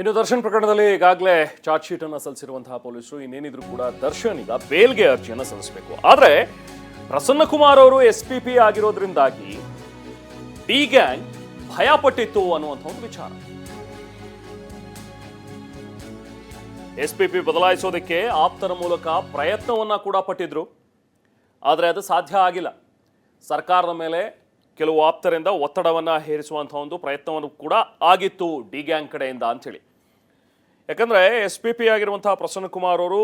ಇನ್ನು ದರ್ಶನ್ ಪ್ರಕರಣದಲ್ಲಿ ಈಗಾಗಲೇ ಚಾರ್ಜ್ ಶೀಟ್ ಅನ್ನು ಸಲ್ಲಿಸಿರುವಂತಹ ಪೊಲೀಸರು, ಇನ್ನೇನಿದ್ರು ಕೂಡ ದರ್ಶನ್ ಈಗ ಬೇಲ್ಗೆ ಅರ್ಜಿಯನ್ನು ಸಲ್ಲಿಸಬೇಕು. ಆದರೆ ಪ್ರಸನ್ನ ಕುಮಾರ್ ಅವರು ಎಸ್ ಪಿ ಪಿ ಆಗಿರೋದ್ರಿಂದಾಗಿ ಡಿ ಗ್ಯಾಂಗ್ ಭಯ ಪಟ್ಟಿತ್ತು ಅನ್ನುವಂಥ ಒಂದು ವಿಚಾರ. ಎಸ್ ಪಿ ಪಿ ಬದಲಾಯಿಸೋದಕ್ಕೆ ಆಪ್ತರ ಮೂಲಕ ಪ್ರಯತ್ನವನ್ನ ಕೂಡ ಪಟ್ಟಿದ್ರು. ಆದರೆ ಅದು ಸಾಧ್ಯ ಆಗಿಲ್ಲ. ಸರ್ಕಾರದ ಮೇಲೆ ಕೆಲವು ಆಪ್ತರಿಂದ ಒತ್ತಡವನ್ನು ಹೇರಿಸುವಂಥ ಒಂದು ಪ್ರಯತ್ನವನ್ನು ಕೂಡ ಆಗಿತ್ತು ಡಿ ಗ್ಯಾಂಗ್ ಕಡೆಯಿಂದ ಅಂಥೇಳಿ ಯಾಕಂದರೆ ಎಸ್ ಪಿ ಪಿ ಆಗಿರುವಂತಹ ಪ್ರಸನ್ನ ಕುಮಾರ್ ಅವರು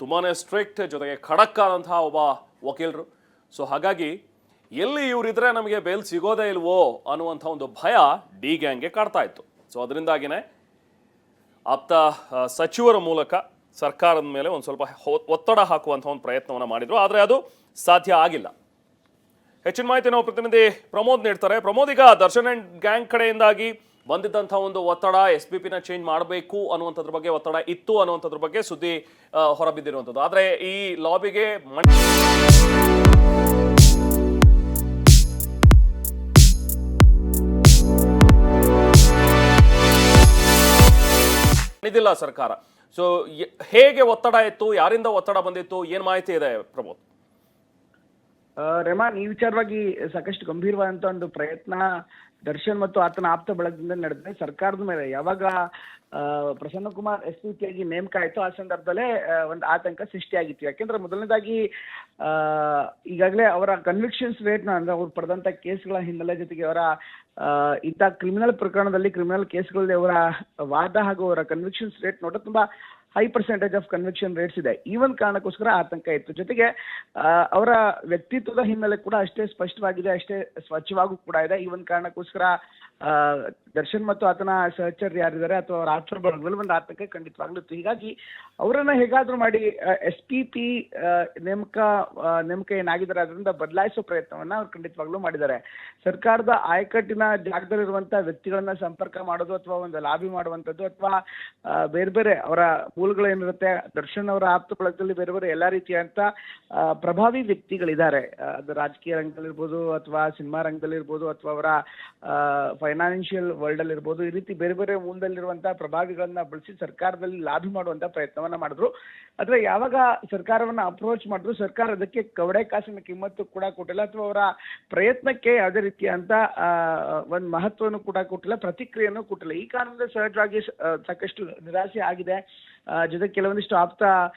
ತುಂಬಾ ಸ್ಟ್ರಿಕ್ಟ್ ಜೊತೆಗೆ ಖಡಕ್ ಆದಂತಹ ಒಬ್ಬ ವಕೀಲರು. ಸೊ ಹಾಗಾಗಿ ಎಲ್ಲಿ ಇವರಿದ್ರೆ ನಮಗೆ ಬೇಲ್ ಸಿಗೋದೇ ಇಲ್ವೋ ಅನ್ನುವಂಥ ಒಂದು ಭಯ ಡಿ ಗ್ಯಾಂಗ್ಗೆ ಕಾಡ್ತಾ ಇತ್ತು. ಸೊ ಅದರಿಂದಾಗಿನೇ ಆಪ್ತ ಸಚಿವರ ಮೂಲಕ ಸರ್ಕಾರದ ಮೇಲೆ ಒಂದು ಸ್ವಲ್ಪ ಒತ್ತಡ ಹಾಕುವಂಥ ಒಂದು ಪ್ರಯತ್ನವನ್ನು ಮಾಡಿದರು. ಆದರೆ ಅದು ಸಾಧ್ಯ ಆಗಿಲ್ಲ. ಹೆಚ್ಚಿನ ಮಾಹಿತಿ ನಾವು ಪ್ರತಿನಿಧಿ ಪ್ರಮೋದ್ ನೀಡ್ತಾರೆ. ಪ್ರಮೋದ್, ಈಗ ದರ್ಶನ್ ಅಂಡ್ ಗ್ಯಾಂಗ್ ಕಡೆಯಿಂದಾಗಿ ಬಂದಿದ್ದಂಥ ಒಂದು ಒತ್ತಡ ಎಸ್ ಪಿ ಪಿನ ಚೇಂಜ್ ಮಾಡಬೇಕು ಅನ್ನುವಂಥದ್ರ ಬಗ್ಗೆ ಒತ್ತಡ ಇತ್ತು ಅನ್ನುವಂಥದ್ರ ಬಗ್ಗೆ ಸುದ್ದಿ ಹೊರಬಿದ್ದಿರುವಂಥದ್ದು. ಆದರೆ ಈ ಲಾಬಿಗೆ ಮಣಿದಿಲ್ಲ ಸರ್ಕಾರ. ಸೊ ಹೇಗೆ ಒತ್ತಡ ಇತ್ತು, ಯಾರಿಂದ ಒತ್ತಡ ಬಂದಿತ್ತು, ಏನು ಮಾಹಿತಿ ಇದೆ ಪ್ರಮೋದ್? ರೆಮಾನ್, ಈ ವಿಚಾರವಾಗಿ ಸಾಕಷ್ಟು ಗಂಭೀರವಾದಂತ ಒಂದು ಪ್ರಯತ್ನ ದರ್ಶನ್ ಮತ್ತು ಆತನ ಆಪ್ತ ಬಳಗದಿಂದ ನಡೆದಿದೆ. ಸರ್ಕಾರದ ಮೇಲೆ ಯಾವಾಗ ಪ್ರಸನ್ನ ಕುಮಾರ್ ಎಸ್ ಆಗಿ ನೇಮಕ ಆಯ್ತು ಆ ಸಂದರ್ಭದಲ್ಲೇ ಒಂದು ಆತಂಕ ಸೃಷ್ಟಿಯಾಗಿತ್ತು. ಯಾಕೆಂದ್ರೆ ಮೊದಲನೇದಾಗಿ ಈಗಾಗಲೇ ಅವರ ಕನ್ವಿಕ್ಷನ್ಸ್ ರೇಟ್ನ ಅಂದ್ರೆ ಅವ್ರು ಪಡೆದಂತ ಕೇಸ್ಗಳ ಹಿನ್ನೆಲೆ ಜೊತೆಗೆ ಅವರ ಇಂಥ ಕ್ರಿಮಿನಲ್ ಪ್ರಕರಣದಲ್ಲಿ ಕ್ರಿಮಿನಲ್ ಕೇಸ್ಗಳಲ್ಲಿ ಅವರ ವಾದ ಹಾಗೂ ಅವರ ಕನ್ವಿಕ್ಷನ್ಸ್ ರೇಟ್ ನೋಡಿದ್ರೆ ತುಂಬಾ high percentage of conviction rates ಇದೆ. ಈ ಒಂದು ಕಾರಣಕ್ಕೋಸ್ಕರ ಆತಂಕ ಇತ್ತು. ಜೊತೆಗೆ ಅವರ ವ್ಯಕ್ತಿತ್ವದ ಹಿನ್ನೆಲೆ ಕೂಡ ಅಷ್ಟೇ ಸ್ಪಷ್ಟವಾಗಿದೆ, ಅಷ್ಟೇ ಸ್ವಚ್ಛವಾಗೂ ಕೂಡ ಇದೆ. ಈ ಒಂದು ಕಾರಣಕ್ಕೋಸ್ಕರ ದರ್ಶನ್ ಮತ್ತು ಆತನ ಸಹಚರ್ ಯಾರಿದ್ದಾರೆ ಅಥವಾ ಅವರ ಆಚರ ಬಳಗದಲ್ಲಿ ಒಂದು ಆತಂಕ ಖಂಡಿತವಾಗ್ಲೂ ಇತ್ತು. ಹೀಗಾಗಿ, ಅವರನ್ನ ಹೇಗಾದ್ರೂ ಮಾಡಿ ಎಸ್ ಪಿ ಪಿ ನೇಮಕ ನೇಮಕ ಏನಾಗಿದ್ದಾರೆ ಅದರಿಂದ ಬದಲಾಯಿಸುವ ಪ್ರಯತ್ನವನ್ನ ಅವ್ರು ಖಂಡಿತವಾಗ್ಲೂ ಮಾಡಿದ್ದಾರೆ. ಸರ್ಕಾರದ ಆಯಕಟ್ಟಿನ ಜಾಗದಲ್ಲಿರುವಂತಹ ವ್ಯಕ್ತಿಗಳನ್ನ ಸಂಪರ್ಕ ಮಾಡೋದು ಅಥವಾ ಒಂದು ಲಾಬಿ ಮಾಡುವಂತದ್ದು ಅಥವಾ ಬೇರೆ ಬೇರೆ ಅವರ ಮೂಲಗಳು ಏನಿರುತ್ತೆ ದರ್ಶನ್ ಅವರ ಆಪ್ತ ಬಳಗದಲ್ಲಿ ಬೇರೆ ಬೇರೆ ಎಲ್ಲಾ ರೀತಿಯಂತ ಆ, ಪ್ರಭಾವಿ ವ್ಯಕ್ತಿಗಳಿದ್ದಾರೆ. ಅದು ರಾಜಕೀಯ ರಂಗದಲ್ಲಿರ್ಬೋದು ಅಥವಾ ಸಿನಿಮಾ ರಂಗದಲ್ಲಿರ್ಬೋದು ಅಥವಾ ಅವರ ಫೈನಾನ್ಷಿಯಲ್ ವರ್ಲ್ಡ್ ಅಲ್ಲಿ ಇರ್ಬೋದು ಈ ರೀತಿ ಬೇರೆ ಬೇರೆ ಮೂಲದಲ್ಲಿರುವಂತಹ ಪ್ರಭಾವಿಗಳನ್ನ ಬಳಸಿ ಸರ್ಕಾರದಲ್ಲಿ ಲಾಭಿ ಮಾಡುವಂತ ಪ್ರಯತ್ನವನ್ನ ಮಾಡಿದ್ರು. ಆದ್ರೆ ಯಾವಾಗ ಸರ್ಕಾರವನ್ನ ಅಪ್ರೋಚ್ ಮಾಡಿದ್ರು ಸರ್ಕಾರ ಅದಕ್ಕೆ ಕವಡೆ ಕಾಸಿನ ಕಿಮ್ಮತ್ತು ಕೂಡ ಕೊಟ್ಟಿಲ್ಲ ಅಥವಾ ಅವರ ಪ್ರಯತ್ನಕ್ಕೆ ಯಾವುದೇ ರೀತಿಯಂತ ಒಂದು ಮಹತ್ವವನ್ನು ಕೂಡ ಕೊಟ್ಟಿಲ್ಲ ಪ್ರತಿಕ್ರಿಯೆಯನ್ನು ಕೊಟ್ಟಿಲ್ಲ. ಈ ಕಾರಣದಿಂದ ಸಹಜವಾಗಿ ಸಾಕಷ್ಟು ನಿರಾಸೆ ಆಗಿದೆ. ಆ, ಜೊತೆಗೆ ಕೆಲವೊಂದಿಷ್ಟು ಆಪ್ತ ಆ, ಆ,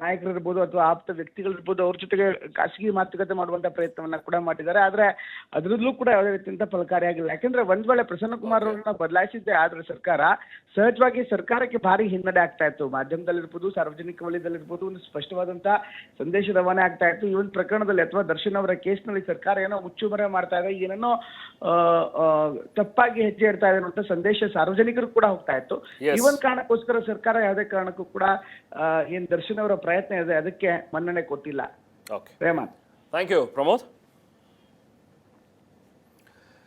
ನಾಯಕರಿರ್ಬೋದು ಅಥವಾ ಆಪ್ತ ವ್ಯಕ್ತಿಗಳಿರ್ಬೋದು ಅವ್ರ ಜೊತೆಗೆ ಖಾಸಗಿ ಮಾತುಕತೆ ಮಾಡುವಂತ ಪ್ರಯತ್ನವನ್ನ ಕೂಡ ಮಾಡಿದ್ದಾರೆ. ಆದ್ರೆ ಅದರಲ್ಲೂ ಕೂಡ ಯಾವುದೇ ರೀತಿಯಂತ ಫಲಕಾರಿಯಾಗಿಲ್ಲ ಯಾಕಂದ್ರೆ ಒಂದ್ ವೇಳೆ ಪ್ರಸನ್ನ ಕುಮಾರ್ ಅವರನ್ನ ಬದಲಾಯಿಸಿದ್ದೆ ಆದ್ರೆ ಸರ್ಕಾರ ಸಹಜವಾಗಿ ಸರ್ಕಾರಕ್ಕೆ ಭಾರಿ ಹಿನ್ನಡೆ ಆಗ್ತಾ ಇತ್ತು. ಮಾಧ್ಯಮದಲ್ಲಿರ್ಬೋದು ಸಾರ್ವಜನಿಕ ವಲಯದಲ್ಲಿರ್ಬೋದು ಒಂದು ಸ್ಪಷ್ಟವಾದಂತ ಸಂದೇಶ ರವಾನೆ ಆಗ್ತಾ ಇತ್ತು. ಈ ಒಂದು ಪ್ರಕರಣದಲ್ಲಿ ಅಥವಾ ದರ್ಶನ್ ಅವರ ಕೇಸ್ನಲ್ಲಿ ಸರ್ಕಾರ ಏನೋ ಮುಚ್ಚುಮರೆ ಮಾಡ್ತಾ ಇದೆ ಏನೇನೋ ತಪ್ಪಾಗಿ ಹೆಜ್ಜೆ ಇಡ್ತಾ ಇದೆ ಅಂತ ಸಂದೇಶ ಸಾರ್ವಜನಿಕರು ಕೂಡ ಹೋಗ್ತಾ ಇತ್ತು. ಈ ಒಂದು ಕಾರಣಕ್ಕೋಸ್ಕರ ಸರ್ಕಾರ ಯಾವುದೇ ಕಾರಣಕ್ಕೂ ಕೂಡ ಏನ್ ದರ್ಶನ್ ಅವರ ಪ್ರಯತ್ನ ಇದೆ ಅದಕ್ಕೆ ಮನ್ನಣೆ ಕೊಟ್ಟಿಲ್ಲ. Okay thank you Pramod